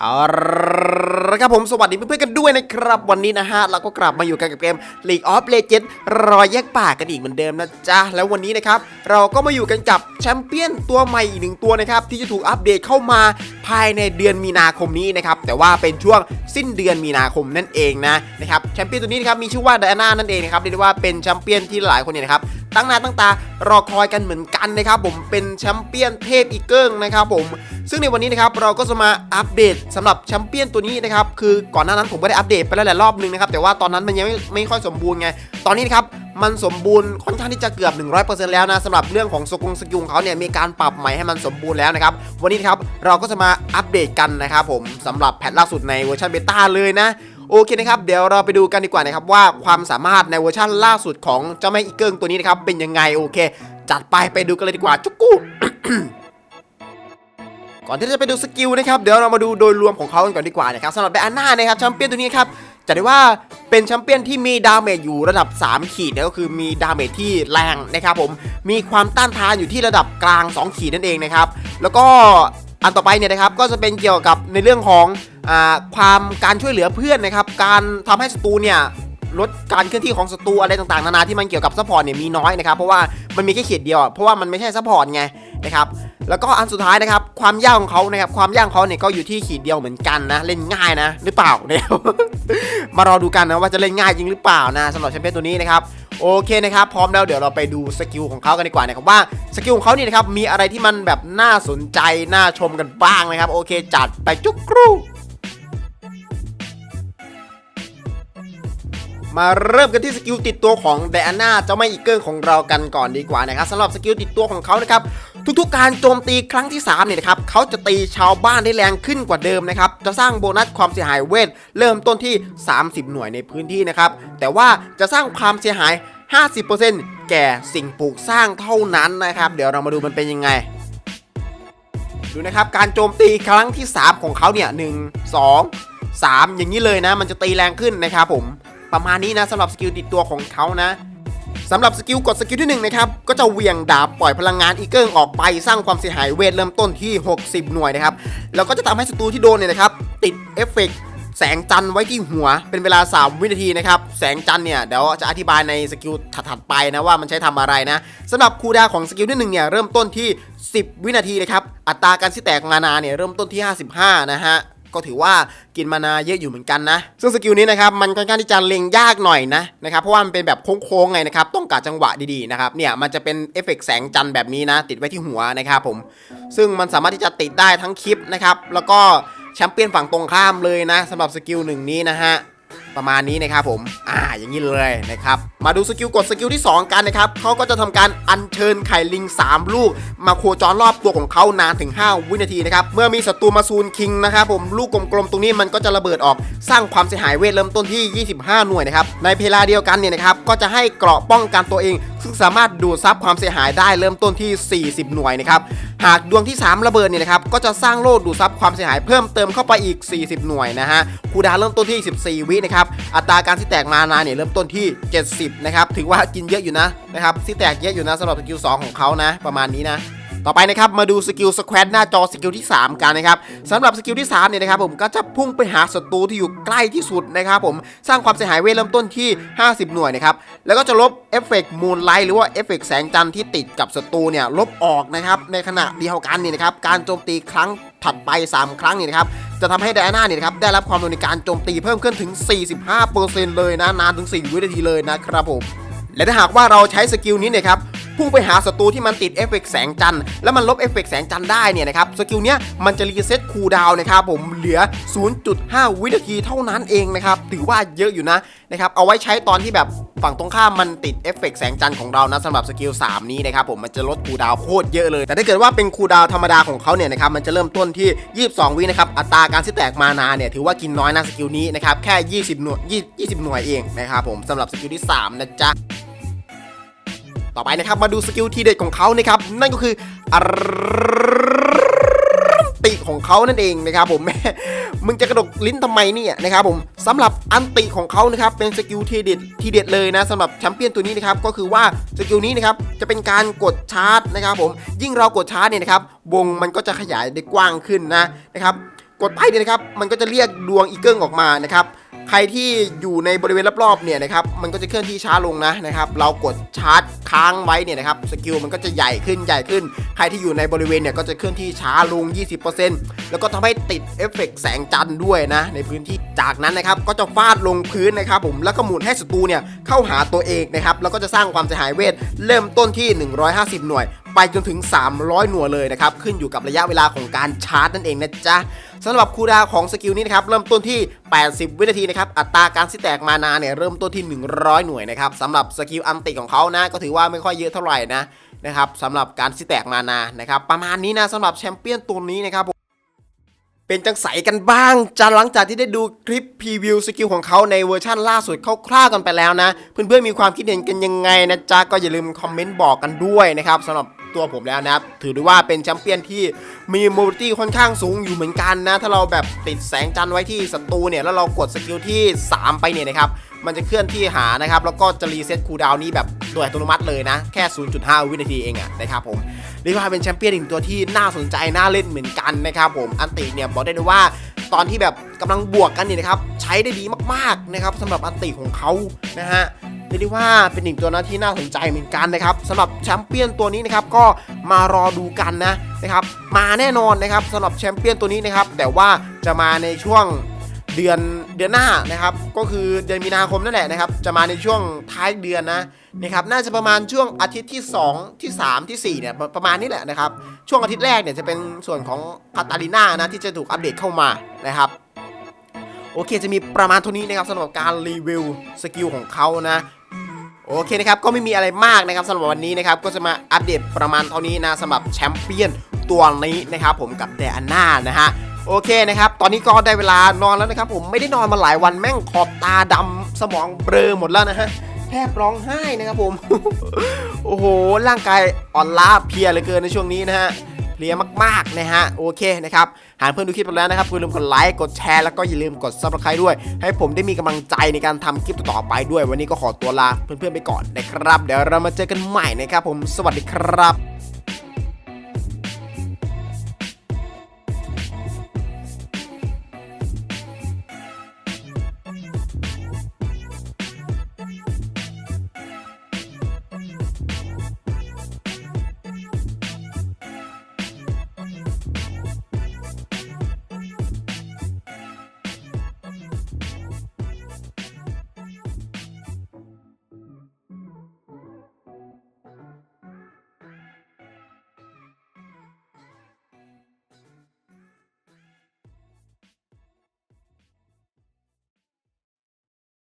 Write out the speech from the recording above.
เอาละครับผมสวัสดีเพื่อนๆกันด้วยนะครับ วันนี้นะฮะ เราก็กลับมาอยู่กันกับเกม League of Legends รอยแยกป่ากันอีกเหมือนเดิมนะจ๊ะ แล้ววันนี้นะครับ เราก็มาอยู่กันกับแชมเปี้ยนตัวใหม่อีกหนึ่งตัวนะครับ ที่จะถูกอัปเดตเข้ามาภายในเดือนมีนาคมนี้นะครับ แต่ว่าเป็นช่วงสิ้นเดือนมีนาคมนั่นเองนะนะครับแชมเปี้ยนตัวนี้นะครับมีชื่อว่าไดอาน่านั่นเองนะครับเรียกได้ว่าเป็นแชมเปี้ยนที่หลายคนเนี่ยนะครับ ตั้งหน้าตั้งตารอคอยกันเหมือนกันนะครับผมเป็นแชมเปี้ยนเทพอีเกิ้ลนะครับผมซึ่งในวันนี้นะครับเราก็จะมาอัปเดตสำหรับแชมเปี้ยนตัวนี้นะครับคือก่อนหน้านั้นผมก็ได้อัปเดตไปแล้วหละรอบนึงนะครับแต่ว่าตอนนั้นมันยังไม่ไม่ค่อยสมบูรณ์ไงตอนนี้นะครับมันสมบูรณ์ค่อนข้างที่จะเกือบ 100%แล้วนะสำหรับเรื่องของสกุลสกิลของเขาเนี่ยมีการปรับใหม่ให้มันสมบูรณ์แล้วนะครับวันนี้นะครับเราก็จะมาอัปเดตกันนะครับผมสำหรับแพทล่าสุดในเวอร์ชันเบต้าเลยนะ โอเคนะครับเดี๋ยวเราไปดูกันดีกว่านะครับว่าความสามารถในเวอร์ชันล่าสุดของเจ้าแม่อีเกิงตัวนี้นะครับเป็นยังไงโอเค จัดไปไปดูกันเลยดีกว่าจุกกูก่อนที่จะไปดูสกิลนะครับเดี๋ยวเรามาดูโดยรวมของเขากันก่อนดีกว่านะครับสำหรับไดอาน่านะครับแชมเปี้ยนตัวนี้ครับจะได้ว่าเป็นแชมเปี้ยนที่มีดาเมจอยู่ระดับ 3 ขีดนะก็คือมีดาเมจที่แรงนะครับผมมีความต้านทานอยู่ที่ระดับกลาง 2 ขีดนั่นเองนะครับแล้วก็อันต่อไปเนี่ยนะครับก็จะเป็นเกี่ยวกับในเรื่องของ ความการช่วยเหลือเพื่อนนะครับ การทำให้ศัตรูเนี่ยลดการเคลื่อนที่ของศัตรูอะไรต่างๆนานาที่มันเกี่ยวกับซัพพอร์ตเนี่ยมีน้อยนะครับ เพราะว่ามันมีแค่ขีดเดียวเพราะว่ามันไม่ใช่ซัพพอร์ตไงนะครับแล้วก็อันสุดท้ายนะครับ ความยากของเขานะครับ ความยากของเขาเนี่ยก็อยู่ที่ขีดเดียวเหมือนกันนะ เล่นง่ายนะ หรือเปล่าเนี่ยมารอดูกันนะว่าจะเล่นง่ายจริงหรือเปล่านะสำหรับแชมเปี้ยนตัวนี้นะครับโอเคนะครับ พร้อมแล้วเดี๋ยวเราไปดูสกิลของเขากันดีกว่านะครับว่าสกิลของเขาเนี่ยนะครับมีอะไรที่มันแบบน่าสนใจน่าชมกันบ้างนะครับ โอเคจัดไปจุกกรู มาเริ่มกันที่สกิลติดตัวของไดอาน่าเจ้าแม่อีเกิลของเรากันก่อนดีกว่านะครับสำหรับสกิลติดตัวของเขานะครับทุกๆการโจมตีครั้งที่3เนี่ยนะครับเขาจะตีชาวบ้านได้แรงขึ้นกว่าเดิมนะครับจะสร้างโบนัสความเสียหายเวทเริ่มต้นที่ 30 หน่วยในพื้นที่นะครับแต่ว่าจะสร้างความเสียหาย 50%แก่สิ่งปลูกสร้างเท่านั้นนะครับเดี๋ยวเรามาดูมันเป็นยังไงดูนะครับการโจมตีครั้งที่ 3 ของเขาเนี่ย1 2 3อย่างนี้เลยนะ มันจะตีแรงขึ้นนะครับผม ประมาณนี้นะสำหรับสกิลติดตัวของเขานะสำหรับสกิลกดสกิลที่1นะครับก็จะเวียงดาบปล่อยพลังงานอีเกิลออกไปสร้างความเสียหายเวทเริ่มต้นที่ 60 หน่วยนะครับแล้วก็จะทำให้ศัตรูที่โดนเนี่ยนะครับติดเอฟเฟกต์แสงจันทร์ไว้ที่หัวเป็นเวลา 3 วินาทีนะครับแสงจันทร์เนี่ยเดี๋ยวจะอธิบายในสกิลถัดๆไปนะว่ามันใช้ทำอะไรนะสำหรับคูดาของสกิลที่1เนี่ยเริ่มต้นที่ 10 วินาทีนะครับอัตราการสิแตกมานาเนี่ยเริ่มต้นที่ 55 นะฮะ ก็ถือว่ากินมานาเยอะอยู่เหมือนกันนะ ซึ่งสกิลนี้นะครับมันค่อนข้างที่จะเล็งยากหน่อยนะนะครับ เพราะว่ามันเป็นแบบโค้งๆไงนะครับ ต้องการจังหวะดีๆนะครับ เนี่ยมันจะเป็นเอฟเฟกต์แสงจันทร์แบบนี้นะ ติดไว้ที่หัวนะครับผม ซึ่งมันสามารถที่จะติดได้ทั้งคลิปนะครับ แล้วก็แชมเปี้ยนฝั่งตรงข้ามเลยนะสำหรับสกิลหนึ่งนี้นะฮะ ประมาณนี้นะครับผม อ่า อย่างนี้เลยนะครับ มาดูสกิลกดสกิลที่ 2 กันนะครับเขาก็จะทำการอัญเชิญไข่ลิง 3 ลูก มาโคจรรอบตัวของเขานานถึง 5 วินาทีนะครับ เมื่อมีศัตรูมาซูนคิงนะครับผม ลูกกลมๆตรงนี้มันก็จะระเบิดออก สร้างความเสียหายเวทเริ่มต้นที่ 25 หน่วยนะครับ ในเวลาเดียวกันเนี่ยนะครับ ก็จะให้เกราะป้องกันตัวเองซึ่งสามารถดูดซับความเสียหายได้เริ่มต้นที่ 40 หน่วยนะครับ หากดวงที่ 3 ระเบิดเนี่ยนะครับ ก็จะสร้างโล่ดูดซับความเสียหายเพิ่มเติมเข้าไปอีก 40 หน่วยนะฮะ คูดาเริ่มต้นที่ 14 วินะครับ อัตราการที่แตกมานาเนี่ยเริ่มต้นที่ 70 นะครับ ถือว่ากินเยอะอยู่นะนะครับที่แตกเยอะอยู่นะสำหรับสกิล2ของเขานะ ประมาณนี้นะ ต่อไปนะครับมาดูสกิลสแควตหน้าจอสกิลที่ 3 กันนะครับสำหรับสกิลที่3เนี่ยนะครับผมก็จะพุ่งไปหาศัตรูที่อยู่ใกล้ที่สุดนะครับผมสร้างความเสียหายเวทเริ่มต้นที่ 50 หน่วยนะครับแล้วก็จะลบเอฟเฟกต์มูนไลท์หรือว่าเอฟเฟกต์แสงจันทร์ที่ติดกับศัตรูเนี่ยลบออกนะครับในขณะเดียวกันนี่นะครับการโจมตีครั้งถัดไป 3 ครั้งนี่นะครับจะทำให้ไดอาน่าเนี่ยนะครับได้รับความเร็วในการโจมตีเพิ่มขึ้นถึง 45%เลยนะนานถึง 4 วินาทีเลยนะครับผมและถ้าหากว่าเราใช้สกิลนี้เนี่ยครับ พุ่งไปหาศัตรูที่มันติดเอฟเฟกต์แสงจันทร์แล้วมันลบเอฟเฟกต์แสงจันทร์ได้เนี่ยนะครับสกิลเนี้ยมันจะรีเซ็ตคูลดาวน์นะครับผมเหลือ 0.5 วินาทีเท่านั้นเองนะครับถือว่าเยอะอยู่นะนะครับเอาไว้ใช้ตอนที่แบบฝั่งตรงข้ามมันติดเอฟเฟกต์แสงจันทร์ของเรานะสำหรับสกิล3นี้นะครับผมมันจะลดคูลดาวน์โคตรเยอะเลย แต่ถ้าเกิดว่าเป็นคูลดาวน์ธรรมดาของเขาเนี่ยนะครับมันจะเริ่มต้นที่ 22 วินะครับอัตราการที่แตกมานาเนี่ยถือว่ากินน้อยนะสกิลนี้นะครับแค่ 20 หน่วย 20 หน่วยเองนะครับผมสำหรับสกิลที่สามนะจ๊ะ ต่อไปนะครับมาดูสกิลทีเด็ดของเขานะครับนั่นก็คืออัติของเขานั่นเองนะครับผมแม่มึงจะกระดกลิ้นทำไมเนี่ยนะครับผมสำหรับอันติของเขานะครับเป็นสกิลทีเด็ดทีเด็ดเลยนะสำหรับแชมเปี้ยนตัวนี้นะครับก็คือว่าสกิลนี้นะครับจะเป็นการกดชาร์จนะครับผมยิ่งเรากดชาร์จเนี่ยนะครับวงมันก็จะขยายได้กว้างขึ้นนะนะครับกดไปเนี่ยนะครับมันก็จะเรียกดวงอีเกิลออกมานะครับ ใครที่อยู่ในบริเวณรอบๆเนี่ยนะครับมันก็จะเคลื่อนที่ช้าลงนะนะครับเรากดชาร์จค้างไว้เนี่ยนะครับสกิลมันก็จะใหญ่ขึ้นใหญ่ขึ้น ใครที่อยู่ในบริเวณเนี่ยก็จะเคลื่อนที่ช้าลง 20%แล้วก็ทำให้ติดเอฟเฟกต์แสงจันทร์ด้วยนะในพื้นที่จากนั้นนะครับก็จะฟาดลงพื้นนะครับผมแล้วก็หมุนให้ศัตรูเนี่ยเข้าหาตัวเองนะครับแล้วก็จะสร้างความเสียหายเวทเริ่มต้นที่ 150 หน่วย ไปจนถึง 300 หน่วยเลยนะครับขึ้นอยู่กับระยะเวลาของการชาร์จนั่นเองนะจ๊ะ สำหรับคูดาวของสกิลนี้นะครับเริ่มต้นที่ 80 วินาทีนะครับอัตราการสิแตกมานาเนี่ยเริ่มต้นที่ 100 หน่วยนะครับสำหรับสกิลอันติของเขานะก็ถือว่าไม่ค่อยเยอะเท่าไหร่นะนะครับสำหรับการสิแตกมานานะครับประมาณนี้นะสำหรับแชมเปี้ยนตัวนี้นะครับเป็นจังใสกันบ้างจะหลังจากที่ได้ดูคลิปพรีวิวสกิลของเขาในเวอร์ชั่นล่าสุดคร่าวๆกันไปแล้วนะ เพื่อนๆมีความคิดเห็นกันยังไงนะจ๊ะก็อย่าลืมคอมเมนต์บอกกันด้วยนะครับสำหรับ ตัวผมแล้วนะครับ ถือได้ว่าเป็นแชมเปี้ยนที่มีโมบิลิตี้ค่อนข้างสูงอยู่เหมือนกันนะ ถ้าเราแบบติดแสงจันทร์ไว้ที่ศัตรูเนี่ย แล้วเรากดสกิลที่ 3 ไปเนี่ยนะครับ มันจะเคลื่อนที่หานะครับ แล้วก็จะรีเซ็ตคูลดาวน์นี้แบบโดยอัตโนมัติเลยนะ แค่ 0.5 วินาทีเองอะนะครับผมเรียกว่าเป็นแชมเปี้ยนอีกตัวที่น่าสนใจน่าเล่นเหมือนกันนะครับผม อันติเนี่ยบอกได้เลยว่าตอนที่แบบกำลังบวกกันเนี่ยนะครับใช้ได้ดีมากๆนะครับสำหรับอันติของเขานะฮะ เรียกได้ว่าเป็นอีกตัวนะที่น่าสนใจเหมือนกันนะครับสำหรับแชมเปี้ยนตัวนี้นะครับก็มารอดูกันนะนะครับมาแน่นอนนะครับสำหรับแชมเปี้ยนตัวนี้นะครับแต่ว่าจะมาในช่วงเดือนเดือนหน้านะครับก็คือเดือนมีนาคมนั่นแหละนะครับจะมาในช่วงท้ายเดือนนะนะครับน่าจะประมาณช่วงอาทิตย์ที่ 2 ที่ 3 ที่ 4เนี่ยประประมาณนี้แหละนะครับช่วงอาทิตย์แรกเนี่ยจะเป็นส่วนของคาตาลิน่านะที่จะถูกอัปเดตเข้ามานะครับโอเคจะมีประมาณเท่านี้นะครับสำหรับการรีวิวสกิลของเขานะ โอเคนะครับก็ไม่มีอะไรมากนะครับสำหรับวันนี้นะครับก็จะมาอัปเดตประมาณเท่านี้นะสำหรับแชมเปี้ยนตัวนี้นะครับผมกับแดอาน่านะฮะโอเคนะครับตอนนี้ก็ได้เวลานอนแล้วนะครับผมไม่ได้นอนมาหลายวันแม่งขอบตาดำสมองเบลอหมดแล้วนะฮะแทบร้องไห้นะครับผม โอ้โห ร่างกายอ่อนล้าเพียเหลือเกินในช่วงนี้นะฮะ เลียมากๆนะฮะโอเคนะครับหากเพื่อนดูคลิปไปแล้วนะครับอย่าลืมกดไลค์กดแชร์แล้วก็อย่าลืมกดซับสไคร์ด้วย ให้ผมได้มีกำลังใจในการทำคลิปต่อไปด้วย วันนี้ก็ขอตัวลาเพื่อนๆไปก่อนนะครับ เดี๋ยวเรามาเจอกันใหม่นะครับผมสวัสดีครับ